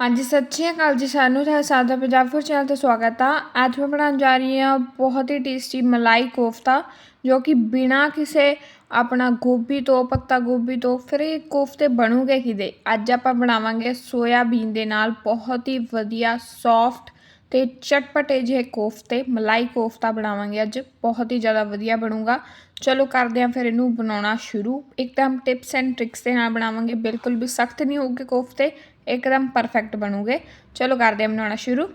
ਹਾਂਜੀ, ਸਤਿ ਸ਼੍ਰੀ ਅਕਾਲ ਜੀ ਸਾਨੂੰ ਤੁਹਾਡਾ ਸਾਦਾ ਪੰਜਾਬ ਫੂਡ ਚੈਨਲ ਤੇ ਸਵਾਗਤ ਆ। ਅੱਜ ਮੈਂ ਬਣਾਉਣ ਜਾ ਰਹੀ ਹਾਂ ਬਹੁਤ ਹੀ ਟੇਸਟੀ ਮਲਾਈ ਕੋਫਤਾ, ਜੋ ਕਿ ਬਿਨਾ ਕਿਸੇ ਆਪਣਾ ਗੋਭੀ ਤੋਂ, ਪੱਤਾ ਗੋਭੀ ਤੋਂ, ਫਿਰ ਇਹ ਕੋਫਤੇ ਬਣੂਗੇ ਕਿਦੇ ਅੱਜ ਆਪਾਂ ਬਣਾਵਾਂਗੇ ਸੋਇਆਬੀਨ ਦੇ ਨਾਲ, ਬਹੁਤ ਹੀ ਵਧੀਆ ਸੌਫਟ ਤੇ ਚਟਪਟੇ ਜਿਹੇ ਕੋਫਤੇ, ਮਲਾਈ ਕੋਫਤਾ ਬਣਾਵਾਂਗੇ ਅੱਜ, ਬਹੁਤ ਹੀ ਜ਼ਿਆਦਾ ਵਧੀਆ ਬਣੂਗਾ। ਚਲੋ ਕਰਦੇ ਆਂ ਫਿਰ ਇਹਨੂੰ ਬਣਾਉਣਾ ਸ਼ੁਰੂ। ਇੱਕਦਮ ਟਿਪਸ ਐਂਡ ਟ੍ਰਿਕਸ ਦੇ ਨਾਲ ਬਣਾਵਾਂਗੇ। ਬਿਲਕੁਲ ਵੀ ਸਖਤ ਨਹੀਂ ਹੋਊਗੇ ਕੋਫਤੇ, ਇੱਕਦਮ ਪਰਫੈਕਟ ਬਣੂਗੇ। ਚਲੋ ਕਰਦੇ ਆਂ ਬਣਾਉਣਾ ਸ਼ੁਰੂ।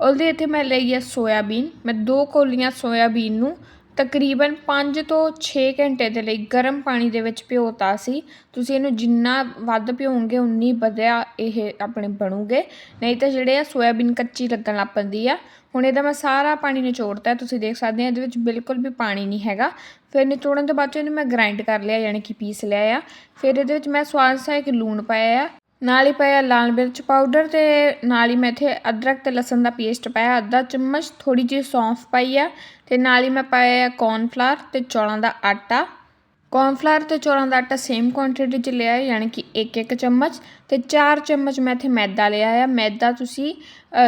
ਉਹਦੇ ਇੱਥੇ ਮੈਂ ਲਈ ਹੈ ਸੋਇਆਬੀਨ। ਮੈਂ ਦੋ ਕੋਲੀਆਂ ਸੋਇਆਬੀਨ ਨੂੰ ਤਕਰੀਬਨ ਪੰਜ ਤੋਂ ਛੇ ਘੰਟੇ ਦੇ ਲਈ ਗਰਮ ਪਾਣੀ ਦੇ ਵਿੱਚ ਭਿਓਤਾ ਸੀ। ਤੁਸੀਂ ਇਹਨੂੰ ਜਿੰਨਾ ਵੱਧ ਭਿਓਗੇ, ਉਨੀ ਵਧੀਆ ਇਹ ਆਪਣੇ ਬਣੂਗੇ। ਨਹੀਂ ਤਾਂ ਜਿਹੜੇ ਆ ਸੋਇਆਬੀਨ ਕੱਚੀ ਲੱਗਣ ਲੱਗ ਪੈਂਦੀ ਆ, ਹੁਣ ਇਹਦਾ ਮੈਂ ਸਾਰਾ ਪਾਣੀ ਨਿਚੋੜਤਾ ਤੁਸੀਂ ਦੇਖ ਸਕਦੇ ਆ, ਇਹਦੇ ਵਿੱਚ ਬਿਲਕੁਲ ਵੀ ਪਾਣੀ ਨਹੀਂ ਹੈਗਾ। ਫਿਰ ਨਿਚੋੜਨ ਤੋਂ ਬਾਅਦ ਇਹਨੂੰ ਮੈਂ ਗ੍ਰਾਈਂਡ ਕਰ ਲਿਆ, ਯਾਨੀ ਕਿ ਪੀਸ ਲਿਆ ਆ। ਫਿਰ ਇਹਦੇ ਵਿੱਚ ਮੈਂ ਸਵਾਦ ਸਾ ਲੂਣ ਪਾਇਆ ਆ। ਨਾਲ ਹੀ ਪਾਇਆ ਲਾਲ ਮਿਰਚ ਪਾਊਡਰ ਤੇ ਨਾਲ ਹੀ ਮੈਂ ਇੱਥੇ ਅਦਰਕ ਤੇ ਲਸਣ ਦਾ ਪੇਸਟ ਪਾਇਆ। ਅੱਧਾ ਚਮਚ ਥੋੜੀ ਜਿਹੀ ਸੌਂਫ ਪਾਈ ਆ ਤੇ ਨਾਲ ਹੀ ਮੈਂ ਪਾਇਆ ਕੌਰਨਫਲਾਰ ਤੇ ਚੌਲਾਂ ਦਾ ਆਟਾ। ਕੌਰਨਫਲਾਰ ਤੇ ਚੌਲਾਂ ਦਾ ਆਟਾ ਸੇਮ ਕੁਆਂਟੀਟੀ 'ਚ ਲਿਆ ਹੈ, ਯਾਨੀ ਕਿ 1-1 ਚਮਚ ਤੇ 4 ਚਮਚ ਮੈਂ ਇੱਥੇ ਮੈਦਾ ਲਿਆ ਹੈ। ਮੈਦਾ ਤੁਸੀਂ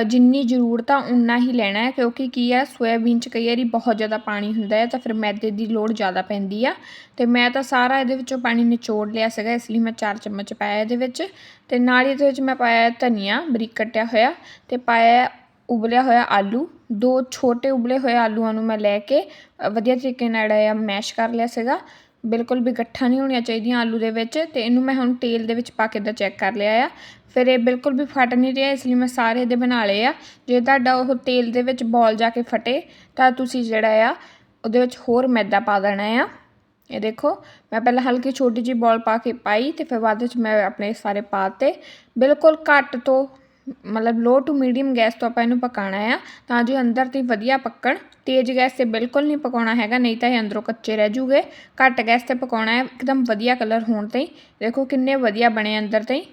ਜਿੰਨੀ ਜ਼ਰੂਰਤ ਆ ਉਨਾ ਹੀ ਲੈਣਾ ਹੈ, ਕਿਉਂਕਿ ਕੀ ਹੈ, ਸੋਇਆਬੀਨ 'ਚ ਕਈ ਵਾਰੀ ਬਹੁਤ ਜ਼ਿਆਦਾ ਪਾਣੀ ਹੁੰਦਾ ਹੈ, ਤਾਂ ਫਿਰ ਮੈਦੇ ਦੀ ਲੋੜ ਜ਼ਿਆਦਾ ਪੈਂਦੀ ਆ। ਤੇ ਮੈਂ ਤਾਂ ਸਾਰਾ ਇਹਦੇ ਵਿੱਚੋਂ ਪਾਣੀ ਨਿਚੋੜ ਲਿਆ ਸੀਗਾ, ਇਸ ਲਈ ਮੈਂ 4 ਚਮਚ ਪਾਇਆ ਇਹਦੇ ਵਿੱਚ। ਤੇ ਨਾਲ ਹੀ ਇਹਦੇ ਵਿੱਚ ਮੈਂ ਪਾਇਆ ਧਨੀਆ ਬਰੀਕ ਕੱਟਿਆ ਹੋਇਆ ਤੇ ਪਾਇਆ ਉਬਲਿਆ ਹੋਇਆ ਆਲੂ। ਦੋ ਛੋਟੇ ਉਬਲੇ ਹੋਏ ਆਲੂਆਂ ਨੂੰ ਮੈਂ ਲੈ ਕੇ ਵਧੀਆ ਤਰੀਕੇ ਨਾਲ ਜਿਹੜਾ ਆ, ਮੈਸ਼ ਕਰ ਲਿਆ ਸੀਗਾ। ਬਿਲਕੁਲ ਵੀ ਗੱਠਾਂ ਨਹੀਂ ਹੋਣੀਆਂ ਚਾਹੀਦੀਆਂ ਆਲੂ ਦੇ ਵਿੱਚ ਤੇ ਇਹਨੂੰ ਮੈਂ ਹੁਣ ਤੇਲ ਦੇ ਵਿੱਚ ਪਾ ਕੇ ਦਾ ਚੈੱਕ ਕਰ ਲਿਆ ਆ। ਫਿਰ ਇਹ ਬਿਲਕੁਲ ਵੀ ਫਟ ਨਹੀਂ ਰਿਹਾ, ਇਸ ਲਈ ਮੈਂ ਸਾਰੇ ਇਹਦੇ ਬਣਾ ਲਏ ਆ। ਜੇ ਤੁਹਾਡਾ ਉਹ ਤੇਲ ਦੇ ਵਿੱਚ ਬੋਲ ਜਾ ਕੇ ਫਟੇ, ਤਾਂ ਤੁਸੀਂ ਜਿਹੜਾ ਆ, ਉਹਦੇ ਵਿੱਚ ਹੋਰ ਮੈਦਾ ਪਾ ਦੇਣਾ ਆ। ਇਹ ਦੇਖੋ, ਮੈਂ ਪਹਿਲਾਂ ਹਲਕੀ ਛੋਟੀ ਜੀ ਬੋਲ ਪਾ ਕੇ ਪਾਈ ਤੇ ਫਿਰ ਬਾਅਦ ਵਿੱਚ ਮੈਂ ਆਪਣੇ ਸਾਰੇ ਪਾਤੇ ਬਿਲਕੁਲ ਘੱਟ ਤੋਂ ਮਤਲਬ ਲੋ ਟੂ ਮੀਡੀਅਮ ਗੈਸ ਤੋਂ ਆਪਾਂ ਇਹਨੂੰ ਪਕਾਉਣਾ ਆ, ਤਾਂ ਜੋ ਅੰਦਰ ਤੇ ਵਧੀਆ ਪੱਕਣ। ਤੇਜ਼ ਗੈਸ ਤੇ ਬਿਲਕੁਲ ਨਹੀਂ ਪਕਾਉਣਾ ਹੈਗਾ, ਨਹੀਂ ਤਾਂ ਇਹ ਅੰਦਰੋਂ ਕੱਚੇ ਰਹਿ ਜੂਗੇ। ਘੱਟ ਗੈਸ ਤੇ ਪਕਾਉਣਾ ਹੈ, ਇੱਕਦਮ ਵਧੀਆ ਕਲਰ ਹੋਣ ਤੇ ਦੇਖੋ ਕਿੰਨੇ ਵਧੀਆ ਬਣੇ ਅੰਦਰ ਤੇ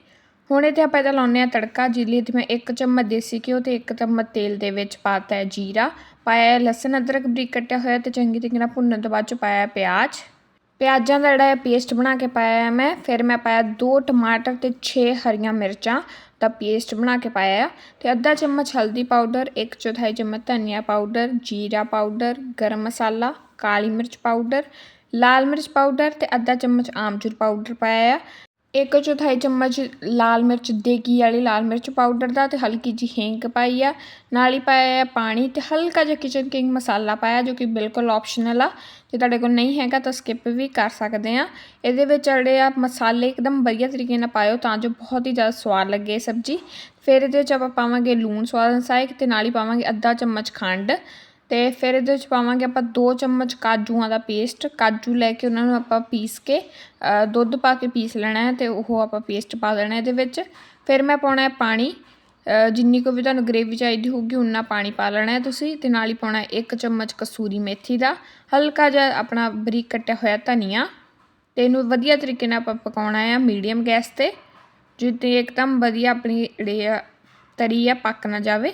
ਹੁਣ ਇਹ ਤੇ ਆਪਾਂ ਇਹਦਾ ਲਾਉਨੇ ਆ ਤੜਕਾ, ਜਿਹਦੇ ਤੇ ਮੈਂ 1 ਚਮਚ ਦੇਸੀ ਘਿਓ ਤੇ 1 ਚਮਚ ਤੇਲ ਦੇ ਵਿੱਚ ਪਾਤਾ ਹੈ ਜੀਰਾ। ਪਾਇਆ ਲਸਣ, ਅਦਰਕ ਬਰੀਕ ਕੱਟਿਆ ਹੋਇਆ ਤੇ ਚੰਗੀ ਤਰੀਕੇ ਨਾਲ ਭੁੰਨਣ ਤੋਂ ਬਾਅਦ ਚ ਪਾਇਆ ਪਿਆਜ਼। ਪਿਆਜ਼ਾਂ ਦਾ ਜਿਹੜਾ ਪੇਸਟ ਬਣਾ ਕੇ ਪਾਇਆ ਮੈਂ, ਫਿਰ ਮੈਂ ਪਾਇਆ ਦੋ ਟਮਾਟਰ ਤੇ 6 ਹਰੀਆਂ ਮਿਰਚਾਂ ਦਾ ਪੇਸਟ ਬਣਾ ਕੇ ਪਾਇਆ ਤੇ ਅੱਧਾ ਚਮਚ ਹਲਦੀ ਪਾਊਡਰ 1 ਚੌਥਾਈ ਚਮਚ ਧਨੀਆ ਪਾਊਡਰ, ਜੀਰਾ ਪਾਊਡਰ, ਗਰਮ ਮਸਾਲਾ, ਕਾਲੀ ਮਿਰਚ ਪਾਊਡਰ, ਲਾਲ ਮਿਰਚ ਪਾਊਡਰ ਤੇ ਅੱਧਾ ਚਮਚ ਆਮਚੂਰ ਪਾਊਡਰ ਪਾਇਆ ਇੱਕ ਚੌਥਾਈ ਚਮਚ ਲਾਲ ਮਿਰਚ ਦੇਗੀ ਵਾਲੀ ਲਾਲ ਮਿਰਚ ਪਾਊਡਰ ਦਾ ਤੇ ਹਲਕੀ ਜੀ ਹਿੰਗ ਪਾਈ ਆ। ਨਾਲ ਹੀ ਪਾਇਆ ਪਾਣੀ ਤੇ ਹਲਕਾ ਜਿਹਾ ਕਿਚਨ ਕਿੰਗ ਮਸਾਲਾ ਪਾਇਆ ਜੋ ਕਿ ਬਿਲਕੁਲ ਆਪਸ਼ਨਲ ਆ। ਜੇ ਤੁਹਾਡੇ ਕੋਲ ਨਹੀਂ ਹੈਗਾ ਤਾਂ ਸਕਿਪ ਵੀ ਕਰ ਸਕਦੇ ਆ। ਇਹਦੇ ਵਿੱਚ ਜਿਹੜੇ ਆ ਮਸਾਲੇ ਇੱਕਦਮ ਵਧੀਆ ਤਰੀਕੇ ਨਾਲ ਪਾਇਓ ਤਾਂ ਜੋ ਬਹੁਤ ਹੀ ਜ਼ਿਆਦਾ ਸਵਾਦ ਲੱਗੇ ਸਬਜ਼ੀ। ਫਿਰ ਇਹਦੇ ਵਿੱਚ ਆਪਾਂ ਪਾਵਾਂਗੇ ਲੂਣ, ਸਵਾਦ ਅਨੁਸਾਰ ਤੇ ਨਾਲ ਹੀ ਪਾਵਾਂਗੇ ਅੱਧਾ ਚਮਚ ਖੰਡ। ਤੇ ਫਿਰ ਇਹਦੇ ਵਿੱਚ ਪਾਵਾਂਗੇ ਆਪਾਂ 2 ਚਮਚ ਕਾਜੂਆਂ ਦਾ ਪੇਸਟ। ਕਾਜੂ ਲੈ ਕੇ ਉਹਨਾਂ ਨੂੰ ਆਪਾਂ ਪੀਸ ਕੇ ਦੁੱਧ ਪਾ ਕੇ ਪੀਸ ਲੈਣਾ ਹੈ ਤੇ ਉਹ ਆਪਾਂ ਪੇਸਟ ਪਾ ਦੇਣਾ ਇਹਦੇ ਵਿੱਚ। ਫਿਰ ਮੈਂ ਪਾਉਣਾ ਹੈ ਪਾਣੀ। ਜਿੰਨੀ ਕੁ ਵੀ ਤੁਹਾਨੂੰ ਗ੍ਰੇਵੀ ਚਾਹੀਦੀ ਹੋਊਗੀ ਉਨਾ ਪਾਣੀ ਪਾ ਲੈਣਾ ਹੈ ਤੁਸੀਂ। ਤੇ ਨਾਲ ਹੀ ਪਾਉਣਾ 1 ਚਮਚ ਕਸੂਰੀ ਮੇਥੀ ਦਾ। ਹਲਕਾ ਜਿਹਾ ਆਪਣਾ ਬਰੀਕ ਕੱਟਿਆ ਹੋਇਆ ਧਨੀਆ। ਤੇ ਇਹਨੂੰ ਵਧੀਆ ਤਰੀਕੇ ਨਾਲ ਆਪਾਂ ਪਕਾਉਣਾ ਹੈ ਮੀਡੀਅਮ ਗੈਸ ਤੇ। ਜਿੱਤੇ ਇੱਕਦਮ ਵਧੀਆ ਆਪਣੀ ਜਿਹੜੀ ਆ ਤਰੀ ਆ, ਪੱਕ ਨਾ ਜਾਵੇ।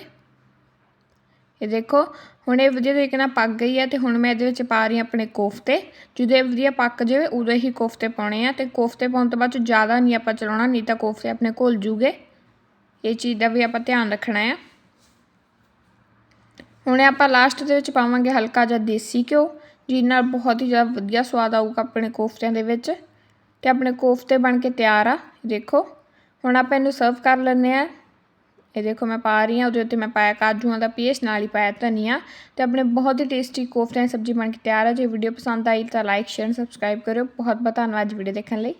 ਇਹ ਦੇਖੋ, ਹੁਣ ਇਹ ਵਧੀਆ ਤਰੀਕੇ ਨਾਲ ਪੱਕ ਗਈ ਹੈ ਤੇ ਹੁਣ ਮੈਂ ਇਹਦੇ ਵਿੱਚ ਪਾ ਰਹੀ ਹਾਂ ਆਪਣੇ ਕੋਫਤੇ। ਜਦੋਂ ਇਹ ਵਧੀਆ ਪੱਕ ਜਾਵੇ, ਉਦੋਂ ਹੀ ਕੋਫਤੇ ਪਾਉਣੇ ਆ ਤੇ ਕੋਫਤੇ ਪਾਉਣ ਤੋਂ ਬਾਅਦ ਚ ਜ਼ਿਆਦਾ ਨਹੀਂ ਆਪਾਂ ਚਲਾਉਣਾ, ਨਹੀਂ ਤਾਂ ਕੋਫਤੇ ਆਪਣੇ ਘੁਲ ਜੂਗੇ। ਇਹ ਚੀਜ਼ ਦਾ ਵੀ ਆਪਾਂ ਧਿਆਨ ਰੱਖਣਾ ਹੈ ਹੁਣ ਆਪਾਂ ਲਾਸਟ ਦੇ ਵਿੱਚ ਪਾਵਾਂਗੇ ਹਲਕਾ ਜਿਹਾ ਦੇਸੀ ਘਿਓ, ਜਿਹਦੇ ਨਾਲ ਬਹੁਤ ਹੀ ਜ਼ਿਆਦਾ ਵਧੀਆ ਸਵਾਦ ਆਊਗਾ ਆਪਣੇ ਕੋਫਤਿਆਂ ਦੇ ਵਿੱਚ। ਤੇ ਆਪਣੇ ਕੋਫਤੇ ਬਣ ਕੇ ਤਿਆਰ ਆ, ਦੇਖੋ। ਹੁਣ ਆਪਾਂ ਇਹਨੂੰ ਸਰਵ ਕਰ ਲੈਂਦੇ ਆ। ਇਹ ਦੇਖੋ ਮੈਂ ਪਾ ਰਹੀ ਹਾਂ, ਉਹਦੇ ਉੱਤੇ ਮੈਂ ਪਾਇਆ ਕਾਜੂਆਂ ਦਾ ਪੇਸਟ ਨਾਲ ਹੀ ਪਾਇਆ ਧਨੀਆ ਤੇ ਆਪਣੇ ਬਹੁਤ ਹੀ ਟੇਸਟੀ ਕੋਫਤਿਆਂ ਦੀ ਸਬਜ਼ੀ ਬਣ ਕੇ ਤਿਆਰ ਹੈ ਜੇ ਵੀਡੀਓ ਪਸੰਦ ਆਈ ਤਾਂ ਲਾਈਕ ਸ਼ੇਅਰ ਸਬਸਕ੍ਰਾਈਬ ਕਰਿਓ। ਬਹੁਤ ਬਹੁਤ ਧੰਨਵਾਦ ਵੀਡੀਓ ਦੇਖਣ ਲਈ।